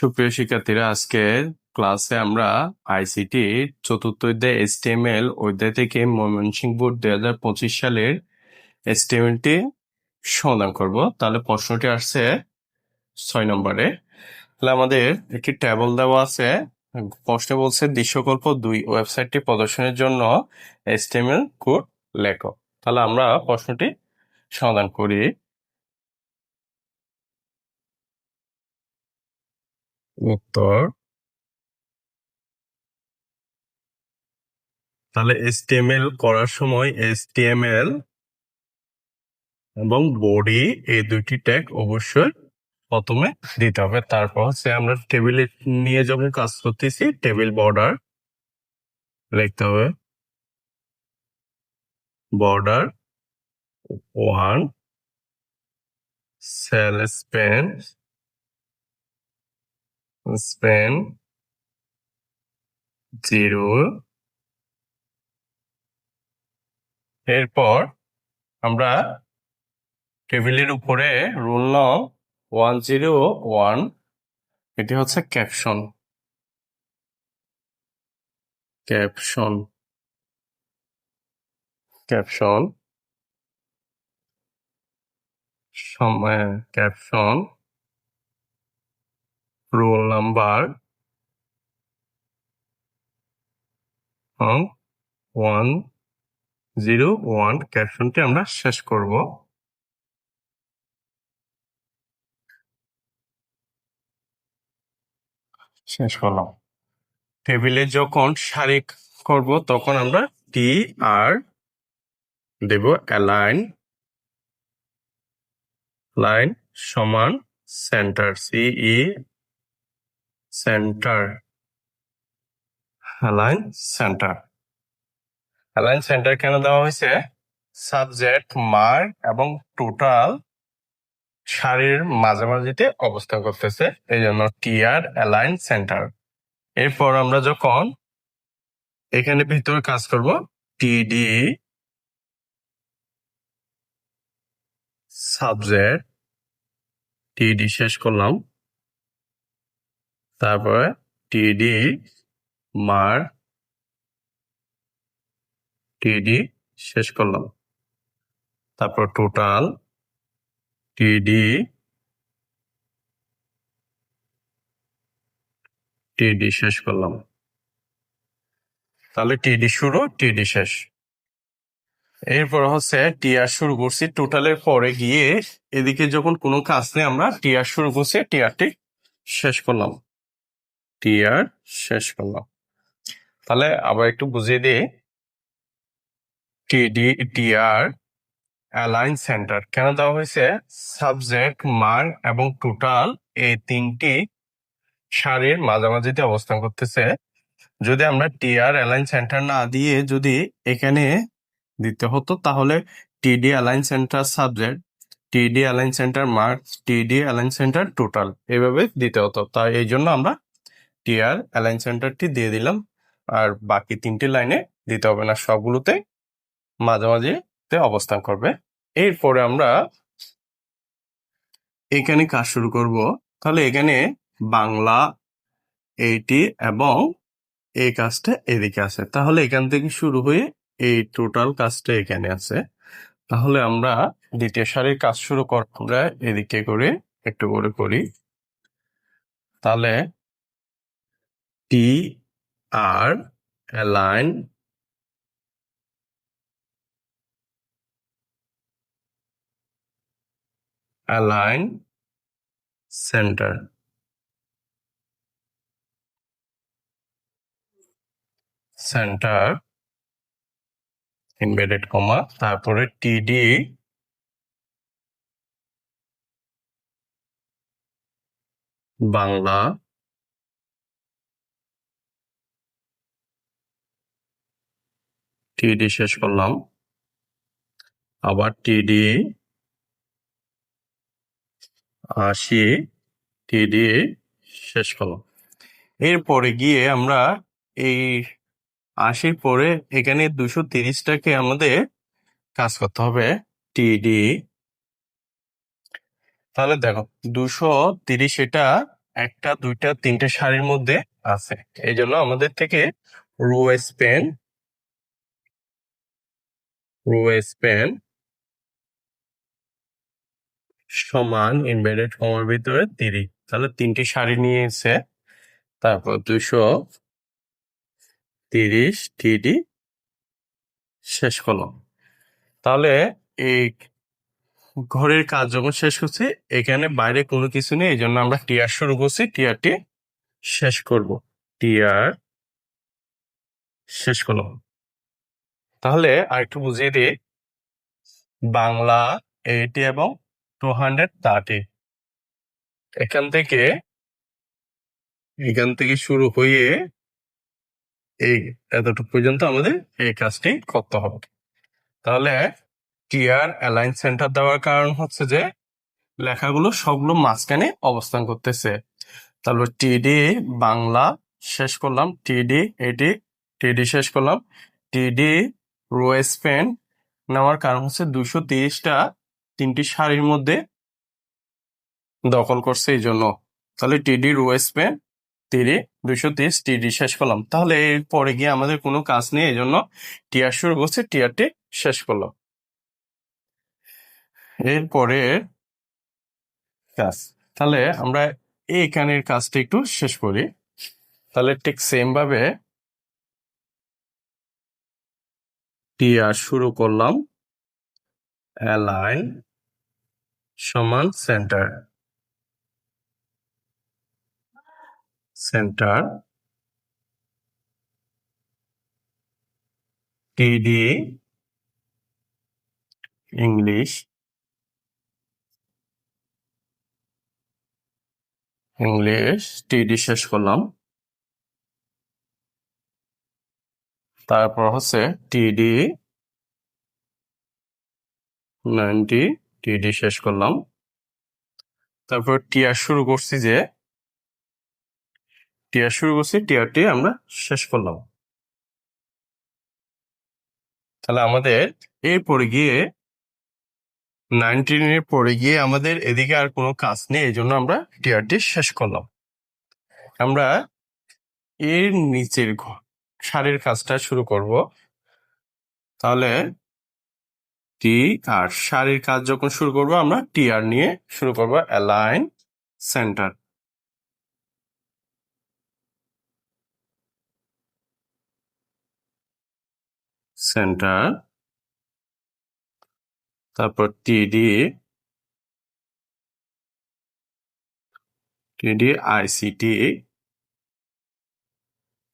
সুপ্রিয় শিক্ষার্থীরা আজকের ক্লাসে আমরা আইসিটি চতুর্থ অধ্যায় এসটিএমএল অধ্যায় থেকে ময়মনসিংহ বোর্ড দুই হাজার পঁচিশ সালের এসটিএমএলটি সমাধান করব। তাহলে প্রশ্নটি আসছে ছয় নম্বরে। তাহলে আমাদের একটি টেবল দেওয়া আছে। প্রশ্নে বলছে, দৃশ্যকল্প দুই ওয়েবসাইটটি প্রদর্শনের জন্য এসটিএমএল কোড লেখো। তাহলে আমরা প্রশ্নটি সমাধান করি। উত্তর। তাহলে এসটিএমএল করার সময় এসটিএমএল এবং বডি এই দুইটি ট্যাগ অবশ্যই প্রথমে দিতে হবে। তারপর হচ্ছে আমরা টেবিলে নিয়ে যখন কাজ করতেছি টেবিল বর্ডার লিখতে হবে। Border one cell span span zero. এরপর আমরা টেবিলের উপরে রুল নং ওয়ান জিরো ওয়ান, এটি হচ্ছে caption. Caption. Caption. Caption. Roll number one zero one ক্যাপশনটি আমরা শেষ করব। শেষ করলাম। টেবিলে যখন সারি করব তখন আমরা টি আর দেব অ্যালাইন লাইন সমান সেন্টার সিই centre. Align centre align centre কেন দেওয়া হয়েছে? সাবজেক্ট মার্ক এবং টোটাল সারির মাঝামাঝিতে অবস্থান করতেছে। এই জন্য টিআর অ্যালাইন সেন্টার এরপর আমরা যখন এখানে ভিতরে কাজ করব টিডি সাবজেক্ট টিডি শেষ করলাম। তারপরে টিডি মার টিডি শেষ করলাম। তারপর টোটাল টিডি টিডি শেষ করলাম। তাহলে টিডি শুরু টিডি শেষ। এরপর হচ্ছে টিআর শুরু করছি। টোটালের পরে গিয়ে এদিকে যখন কোনো কাজ নেই, আমরা টিআর শুরু করছি টিআরটি শেষ করলাম। টিআর শেষ করলাম। তাহলে আবার একটু বুঝিয়ে দিই। টিডি টিআর অ্যালাইন সেন্টার কেন দেওয়া হয়েছে? সাবজেক্ট মার্ক এবং টোটাল এই তিনটি সারির মাঝামাঝিতে অবস্থান করতেছে। যদি আমরা টিআর অ্যালাইন সেন্টার না দিয়ে যদি এখানে দিতে হতো, তাহলে TD align centre subject TD align centre marks TD align centre total এভাবে দিতে হতো। তাই এই জন্য আমরা টিআর অ্যালাইন সেন্টারটি দিয়ে দিলাম। আর বাকি তিনটি লাইনে দিতে হবে না, সবগুলোতে মাঝামাঝিতে অবস্থান করবে। এরপরে আমরা এখানে কাজ শুরু করব। তাহলে এখানে বাংলা এইটি এবং এই কাজটা এদিকে আছে। তাহলে এখান থেকে শুরু হয়ে এই টোটাল কাজটা এখানে আছে। তাহলে আমরা দ্বিতীয় সারির কাজ শুরু কর এদিকে করে একটু করে করি। তাহলে T R align align centre centre inverted comma তারপরে টিডি বাংলা টিডি শেষ করলাম। আবার টিডি আশি টিডি শেষ করলাম। এরপরে গিয়ে আমরা এই আশির পরে এখানে দুশো তিরিশটাকে আমাদের কাজ করতে হবে টিডি তাহলে দেখো, দুশো তিরিশ এটা একটা, দুইটা, তিনটে সারির মধ্যে আছে। এই জন্য আমাদের থেকে রো স্পেন রো স্পেন সমান ইনভার্টেড কমার ভিতরে তিরিশ। তাহলে তিনটি শাড়ি নিয়েছে। তারপর দুশো তিরিশ টিডি শেষ কলম তাহলে এই ঘরের কাজ যখন শেষ করছি। এখানে বাইরে কোনো কিছু নেই এই জন্য আমরা টিয়ার শুরু করছি। টিয়ারটি শেষ করব। টিয়ার শেষ করলাম। তাহলে আরেকটু বুঝিয়ে দিই। বাংলা এইটি এবং টু হান্ড্রেড থার্টি এখান থেকে এখান থেকে শুরু হয়ে এই এতটুকু পর্যন্ত আমাদের এই কাজটি করতে হবে। তাহলে টিয়ার অ্যালাইন সেন্টার দেওয়ার কারণ হচ্ছে যে লেখাগুলো সবগুলো মাঝখানে অবস্থান করতেছে। তারপর টিডি বাংলা শেষ করলাম টিডি এটি টিডি শেষ করলাম টিডি রোয়েস পেন নেওয়ার কারণ হচ্ছে দুশো তিরিশটা তিনটি শাড়ির মধ্যে দখল করছে এই জন্য। তাহলে টিডি রোয়েস পেন তিরি দুশো তিরিশ টিডি শেষ করলাম। তাহলে এরপরে গিয়ে আমাদের কোনো কাজ নেই, এই জন্য টিয়ার শুরু করছে, টিয়ারটি শেষ করলাম। এরপরে কাজ। তাহলে আমরা এইখানের কাজটা একটু শেষ করি। তাহলে ঠিক সেম ভাবে টিয়ার শুরু করলাম। অ্যালাইন সমান centre centre TD English English TD শেষ করলাম। তারপর হচ্ছে টিডি নাইনটি টিডি শেষ করলাম। তারপর টিয়ার শুরু করছি যে টিয়ার শুরু করছি টিয়ারটি আমরা শেষ করলাম। তাহলে আমাদের এরপরে গিয়ে নাইনটিনের পরে গিয়ে আমাদের এদিকে আর কোনো কাজ নেই, এই জন্য আমরা টিয়ারটি শেষ করলাম। আমরা এর নিচের ঘ- সারের কাজটা শুরু করব। তাহলে টি আর সারির কাজ যখন শুরু করব, আমরা টি আর নিয়ে শুরু করব অ্যালাইন সেন্টার সেন্টার তারপর টিডি টিডি আইসিটি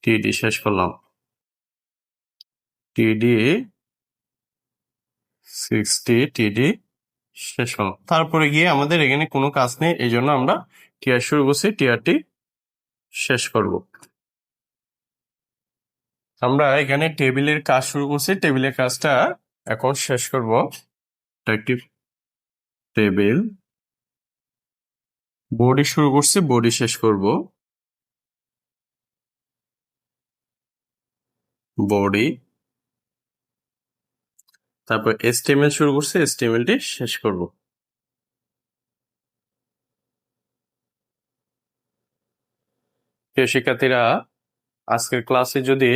টিডি শেষ করলাম। টিডি সিক্সটি টিডি শেষ করলাম। তারপরে গিয়ে আমাদের এখানে কোনো কাজ নেই, এই জন্য আমরা টিআর শুরু করছি টিআরটি শেষ করব। আমরা এখানে টেবিলের কাজ শুরু করছি টেবিলের কাজটা এখন শেষ করব। একটি টেবিল বডি শুরু করছি বডি শেষ করব। বডি তারপর এসটিএমএল শুরু করছি এসটিএমএলটি শেষ করব। প্রিয় শিক্ষার্থীরা, আজকের ক্লাসে যদি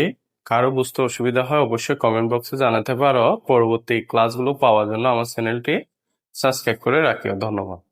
কারও বুঝতে অসুবিধা হয়, অবশ্যই কমেন্ট বক্সে জানাতে পারো। পরবর্তী ক্লাসগুলো পাওয়ার জন্য আমার চ্যানেলটি সাবস্ক্রাইব করে রাখিও। ধন্যবাদ।